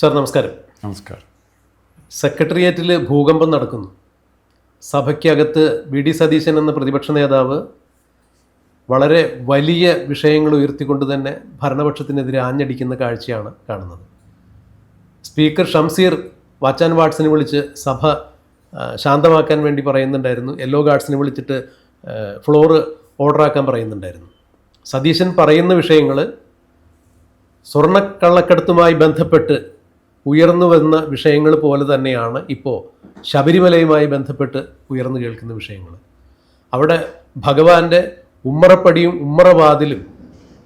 Sir നമസ്കാരം. നമസ്കാരം. സെക്രട്ടേറിയറ്റിൽ ഭൂകമ്പം നടക്കുന്നു. സഭയ്ക്കകത്ത് വി ഡി സതീശൻ എന്ന പ്രതിപക്ഷ നേതാവ് വളരെ വലിയ വിഷയങ്ങൾ ഉയർത്തിക്കൊണ്ട് തന്നെ ഭരണപക്ഷത്തിനെതിരെ ആഞ്ഞടിക്കുന്ന കാഴ്ചയാണ് കാണുന്നത്. സ്പീക്കർ ഷംസീർ വാച്ചാൻ വാട്സിനെ വിളിച്ച് സഭ ശാന്തമാക്കാൻ വേണ്ടി പറയുന്നുണ്ടായിരുന്നു. യെല്ലോ ഗാർഡ്സിനെ വിളിച്ചിട്ട് ഫ്ലോറ് ഓർഡറാക്കാൻ പറയുന്നുണ്ടായിരുന്നു. സതീശൻ പറയുന്ന വിഷയങ്ങൾ സ്വർണക്കള്ളക്കടത്തുമായി ബന്ധപ്പെട്ട് ഉയർന്നു വന്ന വിഷയങ്ങൾ പോലെ തന്നെയാണ് ഇപ്പോൾ ശബരിമലയുമായി ബന്ധപ്പെട്ട് ഉയർന്നു കേൾക്കുന്ന വിഷയങ്ങൾ. അവിടെ ഭഗവാന്റെ ഉമ്മറപ്പടിയും ഉമ്മറവാതിലും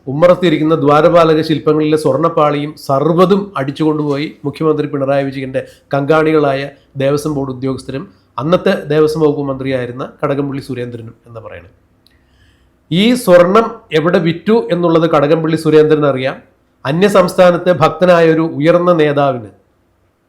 ഉമ്മറത്തിരിക്കുന്ന ദ്വാരപാലക ശില്പങ്ങളിലെ സ്വർണപ്പാളിയും സർവതും അടിച്ചുകൊണ്ടുപോയി മുഖ്യമന്ത്രി പിണറായി വിജയന്റെ കങ്കാണികളായ ദേവസ്വം ബോർഡ് ഉദ്യോഗസ്ഥരും അന്നത്തെ ദേവസ്വം വകുപ്പ് മന്ത്രിയായിരുന്ന കടകംപള്ളി സുരേന്ദ്രനും എന്ന് പറയുന്നത് ഈ സ്വർണം എവിടെ വിറ്റു എന്നുള്ളത് കടകംപള്ളി സുരേന്ദ്രൻ അറിയാം അന്യസംസ്ഥാനത്തെ ഭക്തനായ ഒരു ഉയർന്ന നേതാവിന്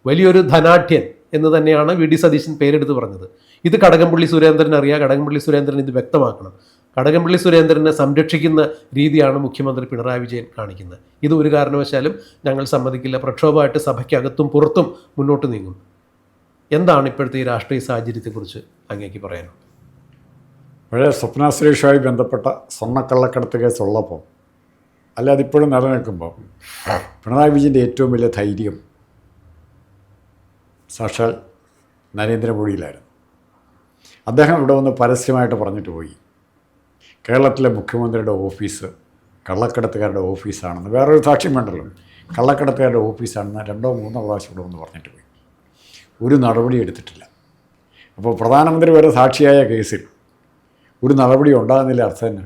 വലിയൊരു ധനാഠ്യൻ എന്ന് തന്നെയാണ് വി ഡി സതീശൻ പേരെടുത്ത് പറഞ്ഞത്. ഇത് കടകംപള്ളി സുരേന്ദ്രൻ അറിയാം. കടകംപള്ളി സുരേന്ദ്രൻ ഇത് വ്യക്തമാക്കണം. കടകംപള്ളി സുരേന്ദ്രനെ സംരക്ഷിക്കുന്ന രീതിയാണ് മുഖ്യമന്ത്രി പിണറായി വിജയൻ കാണിക്കുന്നത്. ഇത് ഒരു കാരണവശാലും ഞങ്ങൾ സമ്മതിക്കില്ല. പ്രക്ഷോഭമായിട്ട് സഭയ്ക്കകത്തും പുറത്തും മുന്നോട്ട് നീങ്ങും. എന്താണ് ഇപ്പോഴത്തെ ഈ രാഷ്ട്രീയ സാഹചര്യത്തെക്കുറിച്ച് അങ്ങേക്ക് പറയാനുള്ളത്? പഴയ സ്വപ്ന സുരേഷുമായി ബന്ധപ്പെട്ട സ്വർണക്കള്ളക്കടത്ത് കേസ് ഉള്ളപ്പോൾ അല്ല അതിപ്പോഴും നിലനിൽക്കുമ്പോൾ പിണറായി വിജയന്റെ ഏറ്റവും വലിയ ധൈര്യം സാക്ഷാൽ നരേന്ദ്രമോദിയിലായിരുന്നു. അദ്ദേഹം ഇവിടെ വന്ന് പരസ്യമായിട്ട് പറഞ്ഞിട്ട് പോയി. കേരളത്തിലെ മുഖ്യമന്ത്രിയുടെ ഓഫീസ് കള്ളക്കടത്തുകാരുടെ ഓഫീസാണെന്ന് വേറൊരു സാക്ഷ്യം വേണ്ടല്ലോ കള്ളക്കടത്തുകാരുടെ ഓഫീസാണെന്ന് രണ്ടോ മൂന്നോ പ്രാവശ്യം ഇവിടെ വന്ന് പറഞ്ഞിട്ട് പോയി. ഒരു നടപടി എടുത്തിട്ടില്ല. അപ്പോൾ പ്രധാനമന്ത്രി വരെ സാക്ഷിയായ കേസിൽ ഒരു നടപടി ഉണ്ടാകുന്നില്ല അർത്ഥം തന്നെ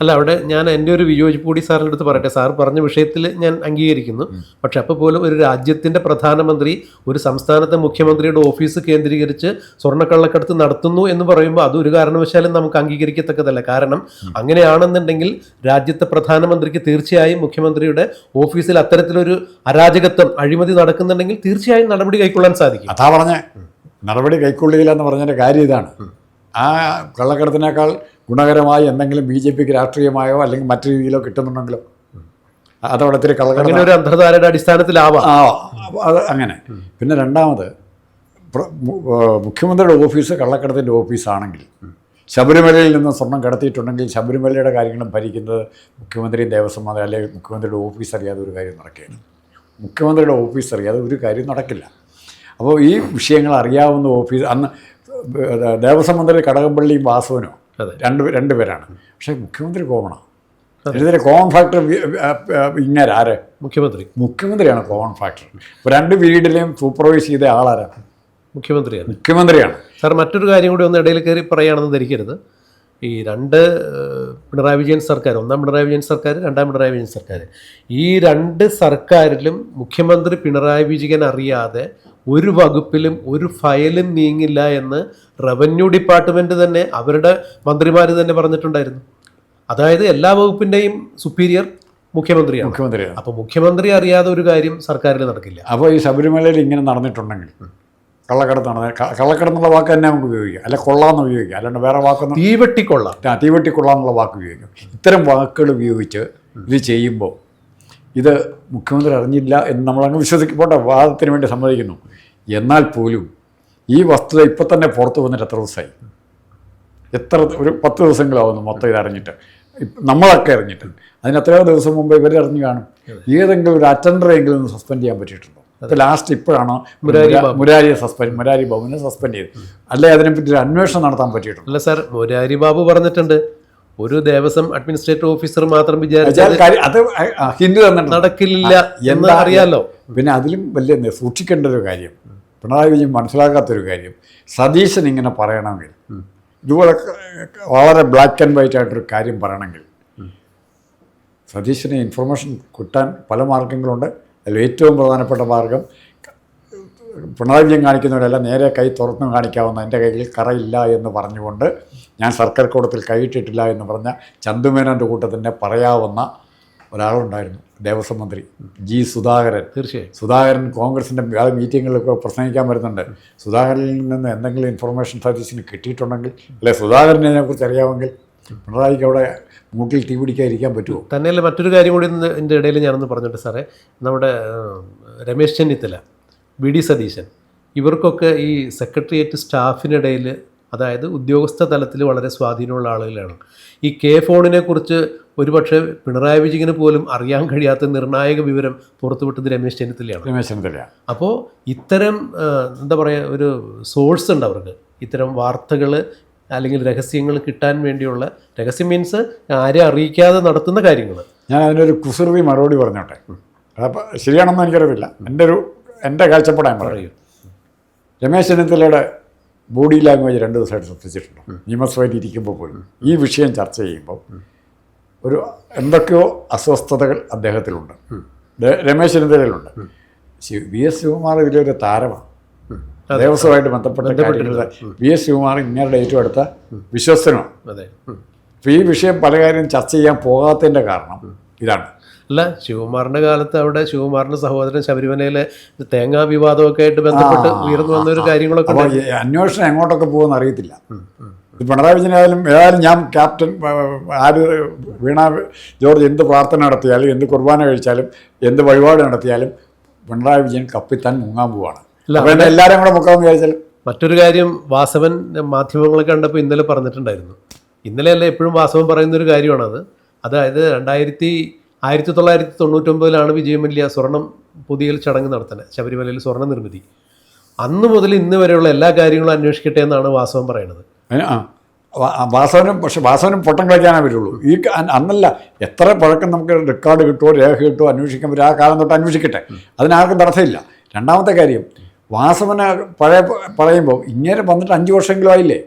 അല്ല അവിടെ ഞാൻ എന്റെ ഒരു വിയോജിപ്പ് കൂടി സാറിന്റെ അടുത്ത് പറയട്ടെ. സാർ പറഞ്ഞ വിഷയത്തിൽ ഞാൻ അംഗീകരിക്കുന്നു. പക്ഷെ അപ്പോൾ പോലും ഒരു രാജ്യത്തിന്റെ പ്രധാനമന്ത്രി ഒരു സംസ്ഥാനത്തെ മുഖ്യമന്ത്രിയുടെ ഓഫീസ് കേന്ദ്രീകരിച്ച് സ്വർണക്കള്ളക്കടത്ത് നടത്തുന്നു എന്ന് പറയുമ്പോൾ അത് ഒരു കാരണവശാലും നമുക്ക് അംഗീകരിക്കത്തക്കതല്ല. കാരണം അങ്ങനെയാണെന്നുണ്ടെങ്കിൽ രാജ്യത്തെ പ്രധാനമന്ത്രിക്ക് തീർച്ചയായും മുഖ്യമന്ത്രിയുടെ ഓഫീസിൽ അത്തരത്തിലൊരു അരാജകത്വം അഴിമതി നടക്കുന്നുണ്ടെങ്കിൽ തീർച്ചയായും നടപടി കൈക്കൊള്ളാൻ സാധിക്കും. അതാ പറഞ്ഞ. നടപടി കൈക്കൊള്ളുകയില്ല എന്ന് പറഞ്ഞതിന്റെ കാര്യം ഇതാണ്. ആ കള്ളക്കടത്തിനേക്കാൾ ഗുണകരമായി എന്തെങ്കിലും ബി ജെ പിക്ക് രാഷ്ട്രീയമായോ അല്ലെങ്കിൽ മറ്റു രീതിയിലോ കിട്ടുന്നുണ്ടെങ്കിലോ? അതവിടെ ഒത്തിരി കളകളൊരു അന്ധധാരയുടെ അന്തർധാരയുടെ അടിസ്ഥാനത്തിലാവാം. ആ അത് അങ്ങനെ. പിന്നെ രണ്ടാമത് മുഖ്യമന്ത്രിയുടെ ഓഫീസ് കള്ളക്കടത്തിന്റെ ഓഫീസാണെങ്കിൽ ശബരിമലയിൽ നിന്ന് സ്വർണം കടത്തിയിട്ടുണ്ടെങ്കിൽ ശബരിമലയുടെ കാര്യങ്ങളും ഭരിക്കുന്നത് മുഖ്യമന്ത്രി ദേവസ്വം മന്ത്രി അല്ലെങ്കിൽ മുഖ്യമന്ത്രിയുടെ ഓഫീസ് അറിയാതെ ഒരു കാര്യം നടക്കുകയാണ്. മുഖ്യമന്ത്രിയുടെ ഓഫീസ് അറിയാതെ ഒരു കാര്യം നടക്കില്ല. അപ്പോൾ ഈ വിഷയങ്ങൾ അറിയാവുന്ന ഓഫീസ് അന്ന് ദേവസ്വം മന്ത്രി കടകംപള്ളിയും വാസവനോ. രണ്ട് രണ്ട് പേരാണ്. പക്ഷേ മുഖ്യമന്ത്രി കോമണാണ് ഇതിലെ കോമൺ ഫാക്ടർ ഇങ്ങനെ ആര്? മുഖ്യമന്ത്രി. മുഖ്യമന്ത്രിയാണ് കോമൺ ഫാക്ടർ. രണ്ട് വീടിലെയും സൂപ്പർവൈസ് ചെയ്ത ആളാരാണ് മുഖ്യമന്ത്രിയാണ്. മുഖ്യമന്ത്രിയാണ്. സാർ മറ്റൊരു കാര്യം കൂടി ഒന്ന് ഇടയിൽ കയറി പറയുകയാണെന്ന് ധരിക്കരുത്. ഈ രണ്ട് പിണറായി വിജയൻ സർക്കാർ ഒന്നാം പിണറായി വിജയൻ സർക്കാർ രണ്ടാം പിണറായി വിജയൻ സർക്കാർ ഈ രണ്ട് സർക്കാരിലും മുഖ്യമന്ത്രി പിണറായി വിജയൻ അറിയാതെ ഒരു വകുപ്പിലും ഒരു ഫയലും നീങ്ങില്ല എന്ന് റവന്യൂ ഡിപ്പാർട്ട്മെന്റ് തന്നെ അവരുടെ മന്ത്രിമാർ തന്നെ പറഞ്ഞിട്ടുണ്ടായിരുന്നു. അതായത് എല്ലാ വകുപ്പിന്റെയും സുപ്പീരിയർ മുഖ്യമന്ത്രിയാണ്. മുഖ്യമന്ത്രിയാണ്. അപ്പോൾ മുഖ്യമന്ത്രി അറിയാതെ ഒരു കാര്യം സർക്കാരിൽ നടക്കില്ല. അപ്പോൾ ഈ ശബരിമലയിൽ ഇങ്ങനെ നടന്നിട്ടുണ്ടെങ്കിൽ കള്ളക്കടത്ത് നടന്ന ക- കള്ളക്കടന്നുള്ള വാക്ക് തന്നെ നമുക്ക് ഉപയോഗിക്കാം. അല്ല കൊള്ളാന്ന് ഉപയോഗിക്കാം. അല്ലാണ്ട് വേറെ വാക്കൊന്നും തീവെട്ടിക്കൊള്ളാം. ആ, എന്നുള്ള വാക്ക് ഉപയോഗിക്കാം. ഇത്തരം വാക്കുകൾ ഉപയോഗിച്ച് ഇത് ചെയ്യുമ്പോൾ ഇത് മുഖ്യമന്ത്രി അറിഞ്ഞില്ല എന്ന് നമ്മൾ അങ്ങ് വിശ്വസിക്കപ്പെട്ട വാദത്തിന് വേണ്ടി സമ്മതിക്കുന്നു. എന്നാൽ പോലും ഈ വസ്തുത ഇപ്പം തന്നെ പുറത്തു വന്നിട്ട് എത്ര ദിവസമായി എത്ര ഒരു പത്ത് ദിവസങ്ങളാവുന്നു മൊത്തം ഇത് അറിഞ്ഞിട്ട്. നമ്മളൊക്കെ അറിഞ്ഞിട്ട്. അതിന് എത്രയോ ദിവസം മുമ്പ് ഇവർ അറിഞ്ഞു കാണും. ഏതെങ്കിലും ഒരു അറ്റൻഡറെങ്കിലും ഒന്ന് സസ്പെൻഡ് ചെയ്യാൻ പറ്റിയിട്ടുണ്ടോ? അപ്പോൾ ലാസ്റ്റ് ഇപ്പോഴാണോ മുരാരി മുരാ- മുരാരിയെ സസ്പെൻഡ് മുരാരി ബാബുവിനെ സസ്പെൻഡ് ചെയ്ത് അല്ലെ അതിനെപ്പറ്റി ഒരു അന്വേഷണം നടത്താൻ പറ്റിയിട്ടുണ്ട്? അല്ല സാർ മുരാരി ബാബു പറഞ്ഞിട്ടുണ്ട്. ഒരു ദേവസ്വം അഡ്മിനിസ്ട്രേറ്റർ ഓഫീസർ മാത്രം വിചാരിച്ചാൽ അത് ഹിന്ദു നടക്കില്ല എന്ന് അറിയാലോ. പിന്നെ അതിലും വലിയ സൂക്ഷിക്കേണ്ട ഒരു കാര്യം. പിണറായി വിജയൻ മനസ്സിലാക്കാത്തൊരു കാര്യം. സതീശൻ ഇങ്ങനെ പറയണമെങ്കിൽ ഇതുപോലെ വളരെ ബ്ലാക്ക് ആൻഡ് വൈറ്റ് ആയിട്ടൊരു കാര്യം പറയണമെങ്കിൽ സതീശന് ഇൻഫർമേഷൻ കിട്ടാൻ പല മാർഗങ്ങളുണ്ട്. അതിൽ ഏറ്റവും പ്രധാനപ്പെട്ട മാർഗം പിണറായി വിജയൻ കാണിക്കുന്നവരെല്ലാം നേരെ കൈ തുറന്നു കാണിക്കാവുന്ന എന്റെ കയ്യിൽ കറയില്ല എന്ന് പറഞ്ഞുകൊണ്ട് ഞാൻ സർക്കാർ കൂടത്തിൽ കൈയിട്ടിട്ടില്ല എന്ന് പറഞ്ഞ ചന്തുമേനോന്റെ കൂട്ടത്തിന്റെ പറയാവുന്ന ഒരാളുണ്ടായിരുന്നു ദേവസ്വം മന്ത്രി ജി സുധാകരൻ. തീർച്ചയായും. സുധാകരൻ കോൺഗ്രസിന്റെ പല മീറ്റിങ്ങുകളിലൊക്കെ പ്രസംഗിക്കാൻ വരുന്നുണ്ട്. സുധാകരനിൽ നിന്ന് എന്തെങ്കിലും ഇൻഫർമേഷൻ സർവീസിന് കിട്ടിയിട്ടുണ്ടെങ്കിൽ അല്ലെ സുധാകരനെ അതിനെക്കുറിച്ച് അറിയാമെങ്കിൽ പിണറായിക്ക് അവിടെ മൂക്കിൽ തീ പിടിക്കാതിരിക്കാൻ പറ്റുമോ? തന്നെയല്ല മറ്റൊരു കാര്യം കൂടി ഇതിന്റെ ഇടയിൽ ഞാനൊന്ന് പറഞ്ഞിട്ട് സാറേ. നമ്മുടെ രമേശ് ചെന്നിത്തല. V D Satheesan. ഇവർക്കൊക്കെ ഈ സെക്രട്ടേറിയറ്റ് സ്റ്റാഫിനിടയിൽ അതായത് ഉദ്യോഗസ്ഥ തലത്തിൽ വളരെ സ്വാധീനമുള്ള ആളുകളാണ്. ഈ കെ ഫോണിനെ കുറിച്ച് ഒരുപക്ഷെ പിണറായി വിജയന് പോലും അറിയാൻ കഴിയാത്ത നിർണായക വിവരം പുറത്തുവിട്ടത് രമേശ് ചെന്നിത്തലയാണ്. രമേശ് ചെന്നിത്തല അപ്പോൾ ഇത്തരം എന്താ പറയുക ഒരു സോഴ്സ് ഉണ്ട് അവർക്ക്. ഇത്തരം വാർത്തകൾ അല്ലെങ്കിൽ രഹസ്യങ്ങൾ കിട്ടാൻ വേണ്ടിയുള്ള രഹസ്യം മീൻസ് ആരെ അറിയിക്കാതെ നടത്തുന്ന കാര്യങ്ങൾ ഞാൻ അതിനൊരു കുസൃതി മറുപടി പറഞ്ഞോട്ടെ. അതപ്പോൾ ശരിയാണെന്ന് എനിക്കറിയില്ല എന്റെ ഒരു എന്റെ കാഴ്ചപ്പാടാൻ പറയും. രമേശ് ചെന്നിത്തലയുടെ ബോഡി ലാംഗ്വേജ് രണ്ട് ദിവസമായിട്ട് ശ്രദ്ധിച്ചിട്ടുണ്ട്. നിയമസഭയിൽ ഇരിക്കുമ്പോൾ പോലും. ഈ വിഷയം ചർച്ച ചെയ്യുമ്പോൾ ഒരു എന്തൊക്കെയോ അസ്വസ്ഥതകൾ അദ്ദേഹത്തിലുണ്ട്. രമേശ് ചെന്നിത്തലയിലുണ്ട്. വി എസ് ശിവകുമാർ ഇതിലൊരു താരമാണ്. ദേവസ്വമായിട്ട് ബന്ധപ്പെട്ട വി എസ് ശിവകുമാർ ഇങ്ങനെയുടെ ഏറ്റവും അടുത്ത വിശ്വസ്തനുമാണ്. അപ്പോൾ ഈ വിഷയം പല കാര്യം ചർച്ച ചെയ്യാൻ പോകാത്തതിന്റെ കാരണം ഇതാണ്. അല്ല ശിവകുമാറിന്റെ കാലത്ത് അവിടെ ശിവകുമാറിന്റെ സഹോദരൻ ശബരിമലയിലെ തേങ്ങാ വിവാദമൊക്കെ ആയിട്ട് ബന്ധപ്പെട്ട് ഉയർന്നു വന്ന ഒരു കാര്യങ്ങളൊക്കെ അന്വേഷണം എങ്ങോട്ടൊക്കെ പോകുമെന്ന് അറിയത്തില്ല. പിണറായി വിജയനായാലും ഏതായാലും ഞാൻ ക്യാപ്റ്റൻ ആര് വീണ ജോർജ് എന്ത് പ്രാർത്ഥന നടത്തിയാലും എന്ത് കുർബാന കഴിച്ചാലും എന്ത് വഴിപാട് നടത്തിയാലും പിണറായി വിജയൻ കപ്പിത്താൻ മുങ്ങാൻ പോവാണ്. അപ്പോൾ എല്ലാവരും കൂടെ മുക്കാമെന്ന് വിചാരിച്ചാൽ മറ്റൊരു കാര്യം വാസവൻ മാധ്യമങ്ങളെ കണ്ടപ്പോൾ ഇന്നലെ പറഞ്ഞിട്ടുണ്ടായിരുന്നു. ഇന്നലെയല്ല എപ്പോഴും വാസവൻ പറയുന്ന ഒരു കാര്യമാണത്. അതായത് രണ്ടായിരത്തി ആയിരത്തി തൊള്ളായിരത്തി തൊണ്ണൂറ്റൊമ്പതിലാണ് വിജയമല്യ സ്വർണം പുതിയ ചടങ്ങ് നടത്തുന്നത് ശബരിമലയിൽ സ്വർണ നിർമ്മിതി. അന്ന് മുതൽ ഇന്ന് വരെയുള്ള എല്ലാ കാര്യങ്ങളും അന്വേഷിക്കട്ടെ എന്നാണ് വാസവൻ പറയുന്നത്. വാസവനും പക്ഷെ വാസവനും പൊട്ടം കളിക്കാനേ പറ്റുള്ളൂ. ഈ അന്നല്ല എത്ര പഴക്കം നമുക്ക് റെക്കോർഡ് കിട്ടുമോ രേഖ കിട്ടുമോ അന്വേഷിക്കാൻ പറ്റും ആ കാലം തൊട്ട് അന്വേഷിക്കട്ടെ. അതിനാർക്കും തടസ്സമില്ല. രണ്ടാമത്തെ കാര്യം വാസവന് പഴയ പറയുമ്പോൾ ഇങ്ങനെ വന്നിട്ട് അഞ്ച് വർഷമെങ്കിലും ആയില്ലേ?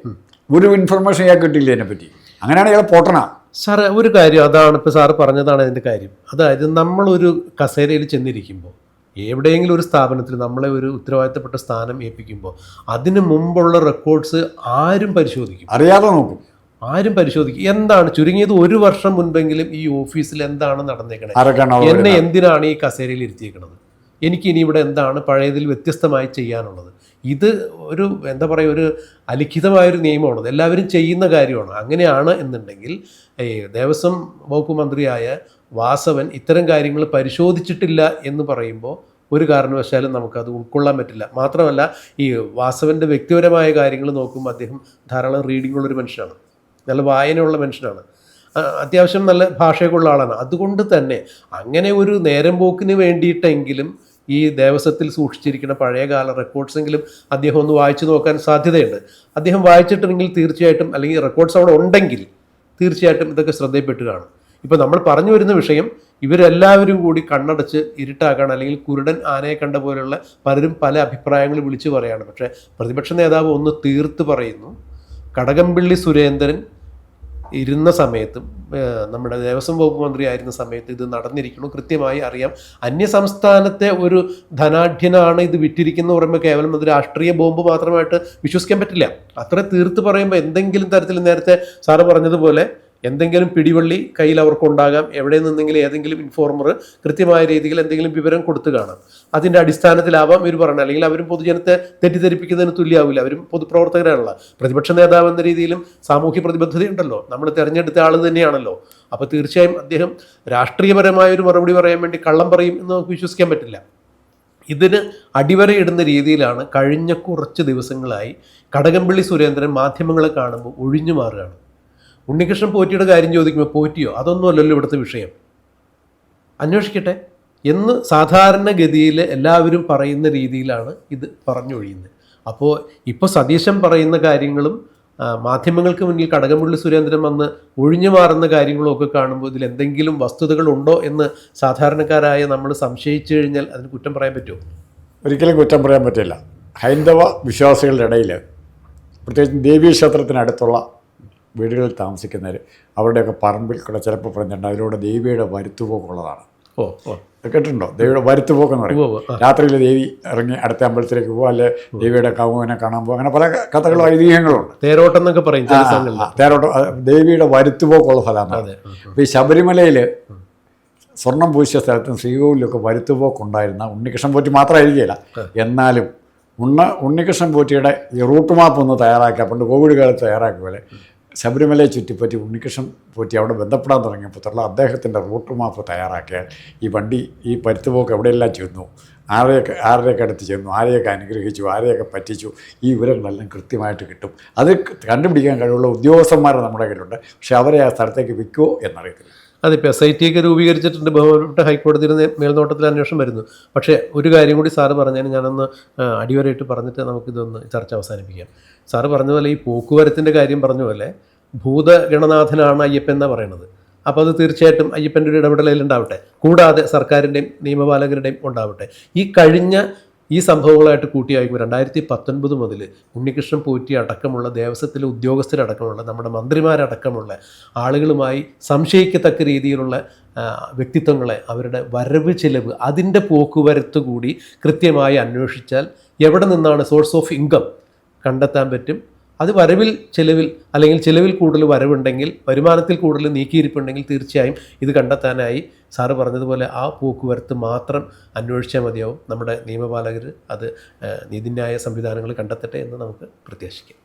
ഒരു ഇൻഫർമേഷൻ ഇയാൾ കിട്ടിയില്ല അതിനെപ്പറ്റി അങ്ങനെയാണ് ഇയാൾ പൊട്ടണ സാറ് ഒരു കാര്യം അതാണ് ഇപ്പോൾ സാറ് പറഞ്ഞതാണ് അതിന്റെ കാര്യം. അതായത് നമ്മളൊരു കസേരയിൽ ചെന്നിരിക്കുമ്പോൾ എവിടെയെങ്കിലും ഒരു സ്ഥാപനത്തിൽ നമ്മളെ ഒരു ഉത്തരവാദിത്തപ്പെട്ട സ്ഥാനം ഏൽപ്പിക്കുമ്പോൾ അതിന് മുമ്പുള്ള റെക്കോർഡ്സ് ആരും പരിശോധിക്കും. അറിയാതെ നോക്കും. ആരും പരിശോധിക്കും. എന്താണ് ചുരുങ്ങിയത് ഒരു വർഷം മുൻപെങ്കിലും ഈ ഓഫീസിൽ എന്താണ് നടന്നേക്കണത്? എന്നെ എന്തിനാണ് ഈ കസേരയിൽ ഇരുത്തിയേക്കണത്? എനിക്ക് ഇനി ഇവിടെ എന്താണ് പഴയതിൽ വ്യത്യസ്തമായി ചെയ്യാനുള്ളത്? ഇത് ഒരു എന്താ പറയുക ഒരു അലിഖിതമായൊരു നിയമമാണത്. എല്ലാവരും ചെയ്യുന്ന കാര്യമാണ്. അങ്ങനെയാണ് എന്നുണ്ടെങ്കിൽ ദേവസ്വം വകുപ്പ് മന്ത്രിയായ വാസവൻ ഇത്തരം കാര്യങ്ങൾ പരിശോധിച്ചിട്ടില്ല എന്ന് പറയുമ്പോൾ ഒരു കാരണവശാലും നമുക്കത് ഉൾക്കൊള്ളാൻ പറ്റില്ല. മാത്രമല്ല ഈ വാസവന്റെ വ്യക്തിപരമായ കാര്യങ്ങൾ നോക്കുമ്പോൾ അദ്ദേഹം ധാരാളം റീഡിംഗ് ഉള്ളൊരു മനുഷ്യനാണ്. നല്ല വായനയുള്ള മനുഷ്യനാണ്. അത്യാവശ്യം നല്ല ഭാഷയൊക്കെ ഉള്ള ആളാണ്. അതുകൊണ്ട് തന്നെ അങ്ങനെ ഒരു നേരം പോക്കിന് വേണ്ടിയിട്ടെങ്കിലും ഈ ദേവസ്വത്തിൽ സൂക്ഷിച്ചിരിക്കുന്ന പഴയകാല റെക്കോർഡ്സെങ്കിലും അദ്ദേഹം ഒന്ന് വായിച്ചു നോക്കാൻ സാധ്യതയുണ്ട്. അദ്ദേഹം വായിച്ചിട്ടുണ്ടെങ്കിൽ തീർച്ചയായിട്ടും അല്ലെങ്കിൽ റെക്കോർഡ്സ് അവിടെ ഉണ്ടെങ്കിൽ തീർച്ചയായിട്ടും ഇതൊക്കെ ശ്രദ്ധയിൽപ്പെട്ട് കാണും. ഇപ്പോൾ നമ്മൾ പറഞ്ഞു വരുന്ന വിഷയം ഇവരെല്ലാവരും കൂടി കണ്ണടച്ച് ഇരുട്ടാക്കാണ് അല്ലെങ്കിൽ കുരുടൻ ആനയെ കണ്ട പോലെയുള്ള പലരും പല അഭിപ്രായങ്ങൾ വിളിച്ചു പറയാണ്. പക്ഷേ പ്രതിപക്ഷ നേതാവ് ഒന്ന് തീർത്ത് പറയുന്നു കടകംപള്ളി സുരേന്ദ്രൻ ഇരുന്ന സമയത്ത് നമ്മുടെ ദേവസ്വം വകുപ്പ് മന്ത്രി ആയിരുന്ന സമയത്ത് ഇത് നടന്നിരിക്കണം കൃത്യമായി അറിയാം. അന്യ സംസ്ഥാനത്തെ ഒരു ധനാഢ്യനാണ് ഇത് വിറ്റിരിക്കുന്ന പറയുമ്പോൾ കേവലം അത് രാഷ്ട്രീയ ബോംബ് മാത്രമായിട്ട് വിശ്വസിക്കാൻ പറ്റില്ല. അത്ര തീർത്ത് പറയുമ്പോൾ എന്തെങ്കിലും തരത്തിൽ നേരത്തെ സാറ് പറഞ്ഞതുപോലെ എന്തെങ്കിലും പിടിവള്ളി കയ്യിൽ അവർക്കുണ്ടാകാം എവിടെ നിന്നെങ്കിലും ഏതെങ്കിലും ഇൻഫോർമർ കൃത്യമായ രീതിയിൽ എന്തെങ്കിലും വിവരം കൊടുത്തു കാണാം. അതിന്റെ അടിസ്ഥാനത്തിലാവാം ഇവർ പറഞ്ഞത്. അല്ലെങ്കിൽ അവരും പൊതുജനത്തെ തെറ്റിദ്ധരിപ്പിക്കുന്നതിന് തുല്യമാവില്ല അവരും പൊതുപ്രവർത്തകരാണല്ലോ. പ്രതിപക്ഷ നേതാവ് എന്ന രീതിയിലും സാമൂഹ്യ പ്രതിബദ്ധതയുണ്ടല്ലോ. നമ്മൾ തിരഞ്ഞെടുത്ത ആൾ തന്നെയാണല്ലോ. അപ്പോൾ തീർച്ചയായും അദ്ദേഹം രാഷ്ട്രീയപരമായ ഒരു മറുപടി പറയാൻ വേണ്ടി കള്ളം പറയും എന്ന് നമുക്ക് വിശ്വസിക്കാൻ പറ്റില്ല. ഇതിന് അടിവരയിടുന്ന രീതിയിലാണ് കഴിഞ്ഞ കുറച്ച് ദിവസങ്ങളായി കടകംപള്ളി സുരേന്ദ്രൻ മാധ്യമങ്ങളെ കാണുമ്പോൾ ഒഴിഞ്ഞു മാറുകയാണ്. ഉണ്ണികൃഷ്ണൻ പോറ്റിയുടെ കാര്യം ചോദിക്കുമ്പോൾ പോറ്റിയോ? അതൊന്നും അല്ലല്ലോ ഇവിടുത്തെ വിഷയം. അന്വേഷിക്കട്ടെ. എന്ന് സാധാരണഗതിയിൽ എല്ലാവരും പറയുന്ന രീതിയിലാണ് ഇത് പറഞ്ഞൊഴിയുന്നത്. അപ്പോൾ ഇപ്പോൾ സതീശൻ പറയുന്ന കാര്യങ്ങളും മാധ്യമങ്ങൾക്ക് മുന്നിൽ കടകംപള്ളി സുരേന്ദ്രൻ വന്ന് ഒഴിഞ്ഞു മാറുന്ന കാര്യങ്ങളൊക്കെ കാണുമ്പോൾ ഇതിൽ എന്തെങ്കിലും വസ്തുതകളുണ്ടോ എന്ന് സാധാരണക്കാരായ നമ്മൾ സംശയിച്ചു കഴിഞ്ഞാൽ അതിന് കുറ്റം പറയാൻ പറ്റുമോ? ഒരിക്കലും കുറ്റം പറയാൻ പറ്റില്ല. ഹൈന്ദവ വിശ്വാസികളുടെ ഇടയിൽ പ്രത്യേകിച്ച് ദേവീ ക്ഷേത്രത്തിനടുത്തുള്ള വീടുകളിൽ താമസിക്കുന്നവർ അവരുടെയൊക്കെ പറമ്പിൽ കൂടെ ചിലപ്പോൾ പറഞ്ഞിട്ടുണ്ട് അതിലൂടെ ദേവിയുടെ വരുത്തുപോക്കുള്ളതാണ്. ഓ ഓ. കേട്ടിട്ടുണ്ടോ? ദേവിയുടെ വരുത്തുപോക്കെന്ന് പറയും. രാത്രിയിൽ ദേവി ഇറങ്ങി അടുത്ത അമ്പലത്തിലേക്ക് പോകുക അല്ലെ? ദേവിയുടെ കവുവിനെ കാണാൻ പോകുക അങ്ങനെ പല കഥകളും ഐതിഹ്യങ്ങളും ഉണ്ട് തേരോട്ടം എന്നൊക്കെ പറയും തേരോട്ടം ദേവിയുടെ വരുത്തുപോക്കുള്ള സ്ഥലമാണ്. അപ്പോൾ ഈ ശബരിമലയിൽ സ്വർണം പൂശിയ സ്ഥലത്തും ശ്രീകോവിലൊക്കെ വരുത്തുപോക്കുണ്ടായിരുന്ന ഉണ്ണികൃഷ്ണൻ പോറ്റി മാത്രമായിരിക്കില്ല എന്നാലും ഉണ്ണ ഉണ്ണികൃഷ്ണൻ പോറ്റിയുടെ ഈ റൂട്ട് മാപ്പ് ഒന്ന് തയ്യാറാക്കിയ പണ്ട് കോവിഡ് കാലത്ത് തയ്യാറാക്കിയ പോലെ ശബരിമലയെ ചുറ്റിപ്പറ്റി ഉണ്ണികൃഷ്ണൻ പോറ്റി അവിടെ ബന്ധപ്പെടാൻ തുടങ്ങിയപ്പോഴത്തുള്ള അദ്ദേഹത്തിന്റെ റൂട്ട് മാപ്പ് തയ്യാറാക്കിയാൽ ഈ വണ്ടി ഈ പരുത്തുപോക്ക് എവിടെയെല്ലാം ചെന്നു ആരെയൊക്കെ ആരുടെയൊക്കെ അടുത്ത് ചെന്നു ആരെയൊക്കെ അനുഗ്രഹിച്ചു ആരെയൊക്കെ പറ്റിച്ചു ഈ വിവരങ്ങളെല്ലാം കൃത്യമായിട്ട് കിട്ടും. അത് കണ്ടുപിടിക്കാൻ കഴിവുള്ള ഉദ്യോഗസ്ഥന്മാർ നമ്മുടെ കയ്യിലുണ്ട്. പക്ഷേ അവരെ ആ സ്ഥലത്തേക്ക് വിൽക്കുമോ എന്നറിയത്തില്ല. അതിപ്പോൾ എസ് ഐ ടി ഒക്കെ രൂപീകരിച്ചിട്ടുണ്ട്. ബഹുമാനപ്പെട്ട ഹൈക്കോടതിയുടെ മേൽനോട്ടത്തിൽ അന്വേഷണം വരുന്നു. പക്ഷേ ഒരു കാര്യം കൂടി സാറ് പറഞ്ഞതിന് ഞാനൊന്ന് അടിവരയിട്ട് പറഞ്ഞിട്ട് നമുക്കിതൊന്ന് ചർച്ച അവസാനിപ്പിക്കാം. സാറ് പറഞ്ഞ പോലെ ഈ പോക്കുവരത്തിന്റെ കാര്യം പറഞ്ഞ പോലെ ഭൂതഗണനാഥനാണ് അയ്യപ്പൻ എന്നാണ് പറയണത്. അപ്പോൾ അത് തീർച്ചയായിട്ടും അയ്യപ്പന്റെ ഒരു ഇടപെടലിൽ ഉണ്ടാവട്ടെ കൂടാതെ സർക്കാരിന്റെയും നിയമപാലകരുടെയും ഉണ്ടാവട്ടെ. ഈ കഴിഞ്ഞ ഈ സംഭവങ്ങളായിട്ട് കൂട്ടിയായിരിക്കും രണ്ടായിരത്തി പത്തൊൻപത് മുതൽ ഉണ്ണികൃഷ്ണൻ പോറ്റി അടക്കമുള്ള ദേവസ്വത്തിലെ ഉദ്യോഗസ്ഥരടക്കമുള്ള നമ്മുടെ മന്ത്രിമാരടക്കമുള്ള ആളുകളുമായി സംശയിക്കത്തക്ക രീതിയിലുള്ള വ്യക്തിത്വങ്ങളെ അവരുടെ വരവ് ചെലവ് അതിന്റെ പോക്കുവരത്ത് കൂടി കൃത്യമായി അന്വേഷിച്ചാൽ എവിടെ നിന്നാണ് സോഴ്സ് ഓഫ് ഇൻകം കണ്ടെത്താൻ പറ്റും? അത് വരവിൽ ചെലവിൽ അല്ലെങ്കിൽ ചിലവിൽ കൂടുതൽ വരവുണ്ടെങ്കിൽ വരുമാനത്തിൽ കൂടുതൽ നീക്കിയിരിപ്പുണ്ടെങ്കിൽ തീർച്ചയായും ഇത് കണ്ടെത്താനായി സാറ് പറഞ്ഞതുപോലെ ആ പോക്കുവരത്ത് മാത്രം അന്വേഷിച്ചാൽ മതിയാവും. നമ്മുടെ നിയമപാലകർ അത് നീതിന്യായ സംവിധാനങ്ങൾ കണ്ടെത്തട്ടെ എന്ന് നമുക്ക് പ്രത്യാശിക്കാം.